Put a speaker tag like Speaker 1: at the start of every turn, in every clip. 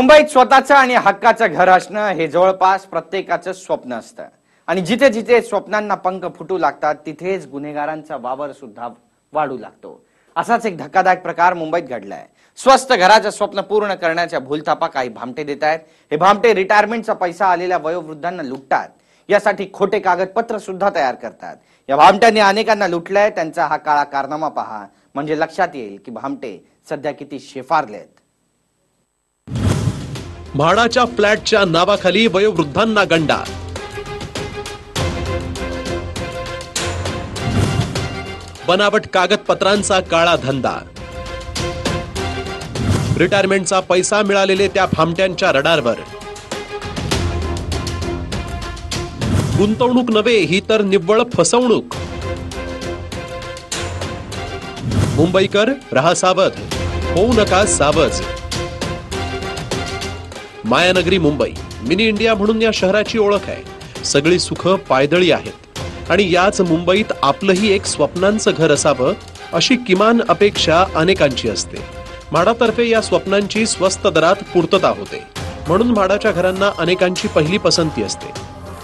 Speaker 1: मुंबईत स्वतःचं आणि हक्काचं घर असणं हे जवळपास प्रत्येकाचं स्वप्न असतं. आणि जिथे जिथे स्वप्नांना पंख फुटू लागतात तिथेच गुन्हेगारांचा वावर सुद्धा वाढू लागतो. असाच एक धक्कादायक प्रकार मुंबईत घडलाय. स्वस्त घराचं स्वप्न पूर्ण करण्याच्या भूलथापा काही भामटे देत आहेत हे भामटे रिटायरमेंटचा पैसा आलेल्या वयोवृद्धांना लुटतात. यासाठी खोटे कागदपत्र सुद्धा तयार करतात. या भामट्यांनी अनेकांना लुटलंय त्यांचा हा काळा कारनामा पहा. म्हणजे लक्षात येईल की भामटे सध्या किती शेफारलेत.
Speaker 2: म्हाडाच्या फ्लॅटच्या नावाखाली वयोवृद्धांना गंडा. बनावट कागदपत्रांचा काळा धंदा. रिटायरमेंटचा पैसा मिळालेले त्या फामट्यांच्या रडारवर. गुंतवणूक नव्हे ही तर निव्वळ फसवणूक. मुंबईकर रहा सावध. होऊ नका सावज. मायानगरी मुंबई. मिनी इंडिया म्हणून या शहराची ओळख आहे. सगळी सुख पायदळी आहेत. आणि याच मुंबईत आपलंही एक स्वप्नांचं घर असावं अशी किमान अपेक्षा अनेकांची असते. म्हाडातर्फे या स्वप्नांची स्वस्त दरात पूर्तता होते. म्हणून म्हाडाच्या घरांना अनेकांची पहिली पसंती असते.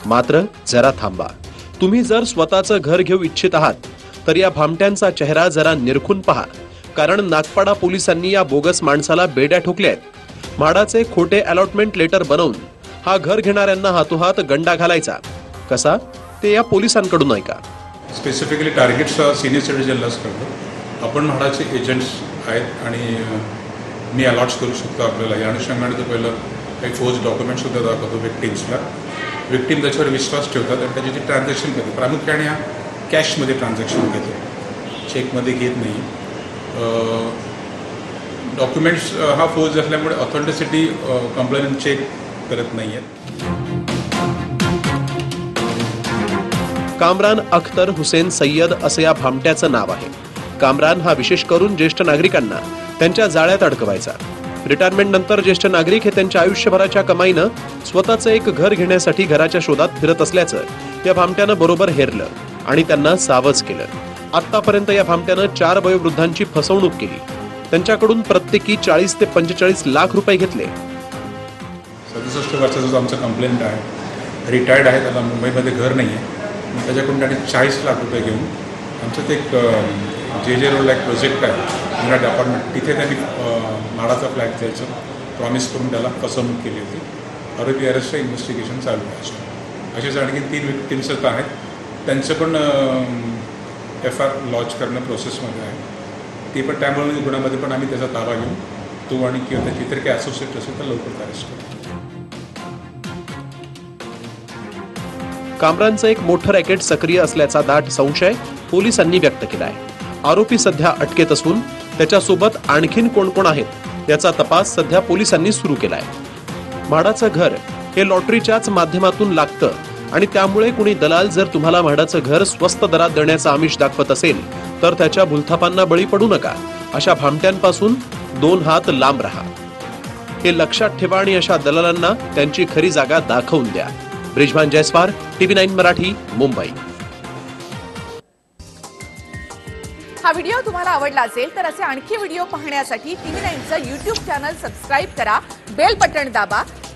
Speaker 2: मात्र जरा थांबा. तुम्ही जर स्वतःचं घर घेऊ इच्छित आहात तर या भामट्यांचा चेहरा जरा निरखून पहा. कारण नागपाडा पोलिसांनी या बोगस माणसाला बेड्या ठोकल्या आहेत. म्हाडाचे खोटे अलॉटमेंट लेटर बनवून हा घर घेणाऱ्यांना हातोहात गंडा घालायचा. कसा? ते या पोलिसांकडून ऐका.
Speaker 3: स्पेसिफिकली टार्गेट्स सिनियर सिटीजनलाच करतो. आपण म्हाडाचे एजंट्स आहेत आणि मी अलॉट्स करू शकतो आपल्याला. या अनुषंगाने तर पहिलं काही फौज डॉक्युमेंटसुद्धा दाखवतो विक्टिम्सला विक्टीम त्याच्यावर विश्वास ठेवतात आणि त्याची जी ट्रान्झॅक्शन करते प्रामुख्याने हा कॅशमध्ये ट्रान्झॅक्शन घेतो. चेकमध्ये घेत नाही. डॉक्युमेंट्स uh, हा फोर्स असल्यामुळे ऑथेंटिसिटी कंप्लेंट चेक करत नाही आहेत
Speaker 2: कामरान अख्तर हुसेन सय्यद असं या भामट्याचं नाव आहे. कामरान हा विशेष करून ज्येष्ठ नागरिकांना त्यांच्या जाळ्यात अडकवायचा. रिटायरमेंट नंतर ज्येष्ठ नागरिक हे त्यांच्या आयुष्यभराच्या कमाईनं स्वतःचं एक घर घेण्यासाठी घराच्या शोधात फिरत असल्याचं या भामट्यानं बरोबर हेरलं आणि त्यांना सावज केलं. आतापर्यंत या भामट्यानं चार वयोवृद्धांची फसवणूक केली. त्यांच्याकडून प्रत्येकी चाळीस ते पंचेचाळीस लाख रुपये घेतले.
Speaker 3: सदुसष्ट वर्षाचा जो आमचा कंप्लेंट आहे रिटायर्ड आहे त्याला मुंबईमध्ये घर नाही आहे त्याच्याकडून त्याने चाळीस लाख रुपये घेऊन आमचं ते एक जे जे रोडला एक प्रोजेक्ट आहे युनाइट अपार्टमेंट तिथे त्यांनी माडाचा म्हाडाचा फ्लॅट द्यायचं. प्रॉमिस करून त्याला फसवणूक केली होती. आरोपी अरेस्टचं इन्व्हेस्टिगेशन चालू आहे असेच आणखी तीन विक्टिम्स आहेत. त्यांचं पण एफ आर लॉन्च करणं प्रोसेसमध्ये आहे. ती पण त्यामुळे गुन्ह्यामध्ये पण आम्ही त्याचा ताबा घेऊन तो आणि किंवा त्याची इतर काही असोसिएट असेल तर लवकर अरेस्ट करू.
Speaker 2: कामरानचं एक मोठं रॅकेट सक्रिय असल्याचा दाट संशय पोलिसांनी व्यक्त केला आहे आरोपी सध्या अटकेत असून त्याच्यासोबत आणखीन कोण कोण आहेत याचा तपास सध्या पोलिसांनी सुरू केलाय. म्हाडाचं घर हे लॉटरीच्याच माध्यमातून लागतं आणि त्यामुळे कुणी दलाल जर तुम्हाला म्हाडाचं घर स्वस्त दरात देण्याचं आमिष दाखवत असेल तर त्याच्या भुलथापांना बळी पडू नका. अशा भामट्यांपासून दोन हात लांब राहा. हे लक्षात ठेवा आणि अशा दलालांना त्यांची खरी जागा दाखवून द्या. Brijbhan Jaiswar TV nine Marathi Mumbai.
Speaker 4: हा व्हिडिओ तुम्हाला आवडला असेल तर असे आणखी व्हिडिओ पाहण्यासाठी टीव्ही नाईनचं युट्यूब चॅनल सबस्क्राईब करा बेल बटण दाबा